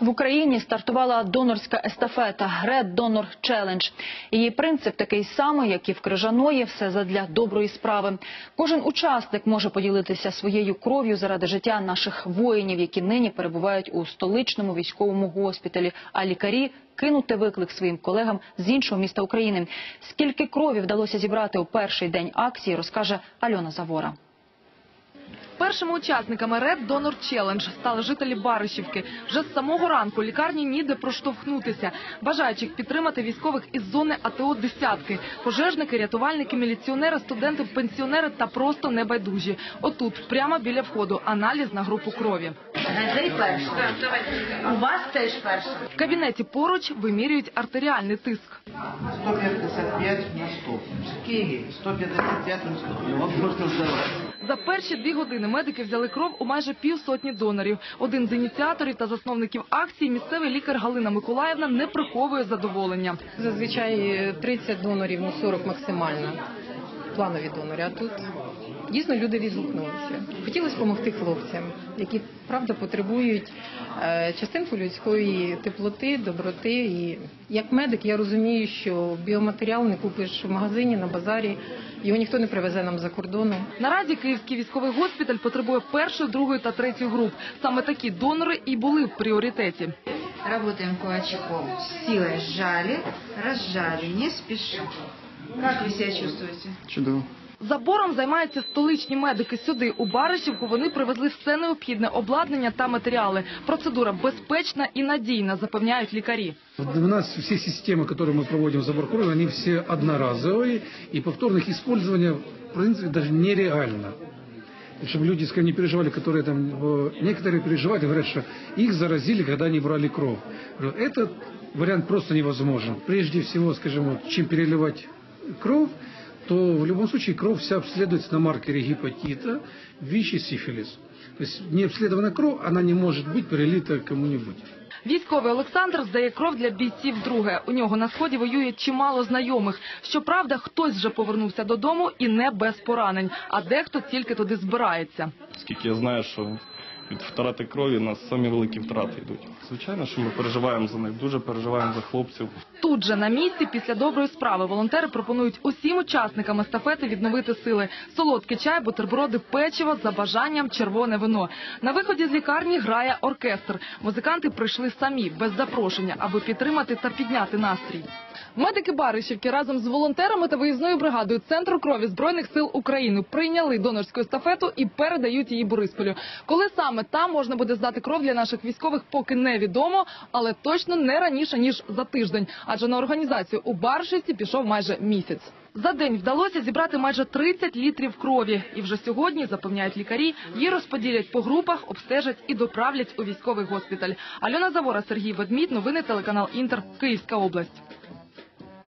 В Україні стартувала донорська естафета Red Donor Challenge. Її принцип такий самий, як і в Крижаної, все задля доброї справи. Кожен учасник може поділитися своєю кров'ю заради життя наших воїнів, які нині перебувають у столичному військовому госпіталі. А лікарі кинути виклик своїм колегам з іншого міста України. Скільки крові вдалося зібрати у перший день акції, розкаже Альона Завора. Першими учасниками Red Donor Challenge стали жителі Баришівки. Вже з самого ранку лікарні ніде проштовхнутися. Бажаючих підтримати військових із зони АТО десятки. Пожежники, рятувальники, міліціонери, студенти, пенсіонери та просто небайдужі. Отут, прямо біля входу, аналіз на групу крові. У вас теж перша. В кабінеті поруч вимірюють артеріальний тиск. 155 на 100. В Киеве 155 на 100. Вот можно сдавать. За перші дві години медики взяли кров у майже півсотні донорів. Один з ініціаторів та засновників акції, місцевий лікар Галина Миколаївна, не приховує задоволення. Зазвичай е, 30 донорів, ну 40 максимально. Планові донори. А тут дійсно люди відгукнулися. Хотілося допомогти хлопцям, які правда потребують е, частинку людської теплоти, доброти. І як медик я розумію, що біоматеріал не купиш в магазині, на базарі. Його ніхто не привезе нам за кордону. Наразі Київський військовий госпіталь потребує першої, другої та третьої груп. Саме такі донори і були в пріоритеті. Работаем кулачком. Силой сжали, разжали, не спеша. Как вы себя чувствуете? Чудово. Забором займаються столичні медики. Сюди у Баришівку вони привезли все необхідне обладнання та матеріали. Процедура безпечна і надійна, запевняють лікарі. Вот У нас все системы, которые мы проводим в забор крови, они все одноразовые, и повторных использования, в принципе, даже нереально. И Чтобы люди скажем, не переживали, которые там, э, некоторые переживают, и говорят, что их заразили, когда они брали кровь. Говорю, Этот вариант просто невозможен. Прежде всего, скажем, вот, чем переливать кровь, то в любом случае кровь вся обследуется на маркере гепатита, ВИЧ и сифилис. То есть необследованная кровь, она не может быть перелита кому-нибудь. Військовий Олександр здає кров для бійців друге. У нього на сході воює чимало знайомих. Щоправда, хтось вже повернувся додому і не без поранень, а дехто тільки туди збирається. Оскільки я знаю, що від втрати крові у нас самі великі втрати йдуть. Звичайно, що ми переживаємо за них, дуже переживаємо за хлопців. Тут же на місці після доброї справи волонтери пропонують усім учасникам естафети відновити сили. Солодкий чай, бутерброди, печиво, за бажанням червоне вино. На виході з лікарні грає оркестр. Музиканти прийшли самі, без запрошення, аби підтримати та підняти настрій. Медики Баришівки разом з волонтерами та виїзною бригадою Центру крові Збройних сил України прийняли донорську естафету і передають її Борисполю. Коли саме там можна буде здати кров для наших військових, поки невідомо, але точно не раніше ніж за тиждень, адже на організацію у Баршівці пішов майже місяць. За день вдалося зібрати майже 30 літрів крові, і вже сьогодні запевняють лікарі, її розподілять по групах, обстежать і доправлять у військовий госпіталь. Альона Завора, Сергій Ведмідь, новини телеканал Інтер, Київська область.